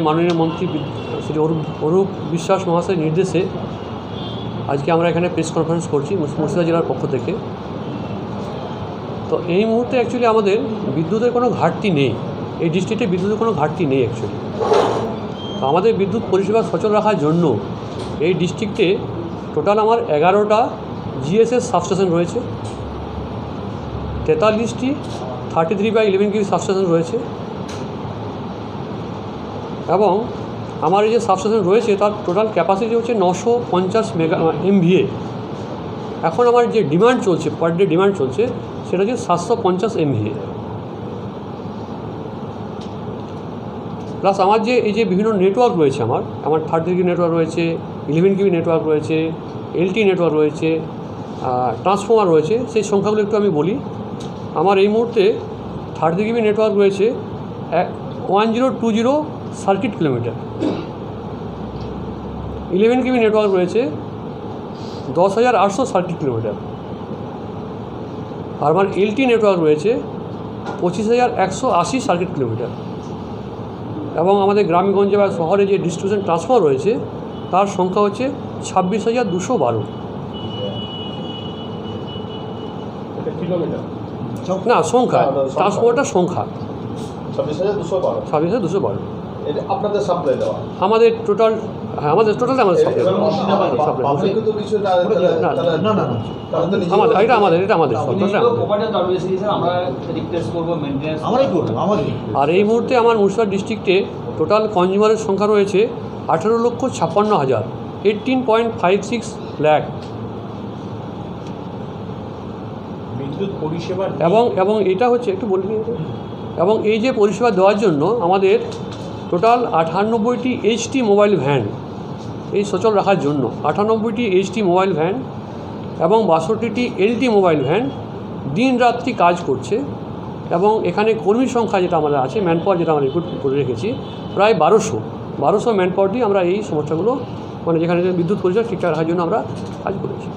মাননীয় মন্ত্রী শ্রী অরূপ অরূপ বিশ্বাস মহাশয়ের নির্দেশে আজকে আমরা এখানে প্রেস কনফারেন্স করছি মুর্শি- মুর্শিদাবাদ জেলার পক্ষ থেকে। তো এই মুহূর্তে অ্যাকচুয়ালি আমাদের বিদ্যুতের কোনো ঘাটতি নেই। এই ডিস্ট্রিক্টে বিদ্যুতের কোনো ঘাটতি নেই অ্যাকচুয়ালি তো আমাদের বিদ্যুৎ পরিষেবা সচল রাখার জন্য এই ডিস্ট্রিক্টে টোটাল আমার এগারোটা জিএসএস সাবস্টেশন রয়েছে। তেতাল্লিশটি thirty three by eleven KV substation রয়েছে। এবং আমার এই যে সাবস্টেশন রয়েছে, তার টোটাল ক্যাপাসিটি হচ্ছে নশো পঞ্চাশ মেগা এমভিএ এখন আমার যে ডিমান্ড চলছে পার ডে ডিমান্ড চলছে, সেটা হচ্ছে সাতশো পঞ্চাশ এমভিএ প্লাস আমার যে, এই যে বিভিন্ন নেটওয়ার্ক রয়েছে আমার আমার থার্ড ডিগ্রি নেটওয়ার্ক রয়েছে ইলেভেন কিবি নেটওয়ার্ক রয়েছে এলটি নেটওয়ার্ক রয়েছে ট্রান্সফর্মার রয়েছে, সেই সংখ্যাগুলো একটু আমি বলি। আমার এই মুহূর্তে থার্ড ডিগ্রি নেটওয়ার্ক রয়েছে one zero two zero circuit kilometre. Eleven KV network রয়েছে দশ হাজার আটশো সার্কিট কিলোমিটার। আর আমার এলটি নেটওয়ার্ক রয়েছে পঁচিশ হাজার একশো আশি সার্কিট কিলোমিটার। এবং আমাদের গ্রামগঞ্জে বা শহরে যে ডিস্ট্রিবিউশন ট্রান্সফার রয়েছে তার সংখ্যা হচ্ছে ছাব্বিশ হাজার দুশো বারো। কিলোমিটার? না সংখ্যা না, সংখ্যা। ট্রান্সফারটার সংখ্যা। ছাব্বিশ হাজার দুশো বারো। ছাব্বিশ হাজার দুশো বারো। আপনাদের সাপ্লাই দেওয়া। আমাদের টোটাল হ্যাঁ আমাদের টোটাল আমাদের সাপ্লাই আমাদের এটা আমাদের এটা আমাদের আর এই মুহূর্তে আমার মুর্শিদাবাদ ডিস্ট্রিক্টে টোটাল কনজিউমারের সংখ্যা রয়েছে আঠেরো লক্ষ ছাপ্পান্ন হাজার eighteen point five six lakh বিদ্যুৎ এবং এবং এটা হচ্ছে একটু বলি এবং এই যে পরিষেবা দেওয়ার জন্য আমাদের টোটাল আটানব্বইটি এইচটি মোবাইল ভ্যান এই সচল রাখার জন্য। আটানব্বইটি এইচটি মোবাইল ভ্যান এবং বাষট্টিটি এলটি মোবাইল ভ্যান দিন রাত্রি কাজ করছে এবং এখানে কর্মী সংখ্যা যেটা আমাদের আছে ম্যান পাওয়ার যেটা আমরা রিক্রুট করে রেখেছি, প্রায় বারোশো। বারোশো ম্যান পাওয়ার দিয়ে আমরা এই সমস্যাগুলো মানে যেখানে বিদ্যুৎ পরিষেবা ঠিকঠাক রাখার জন্য আমরা কাজ করেছি।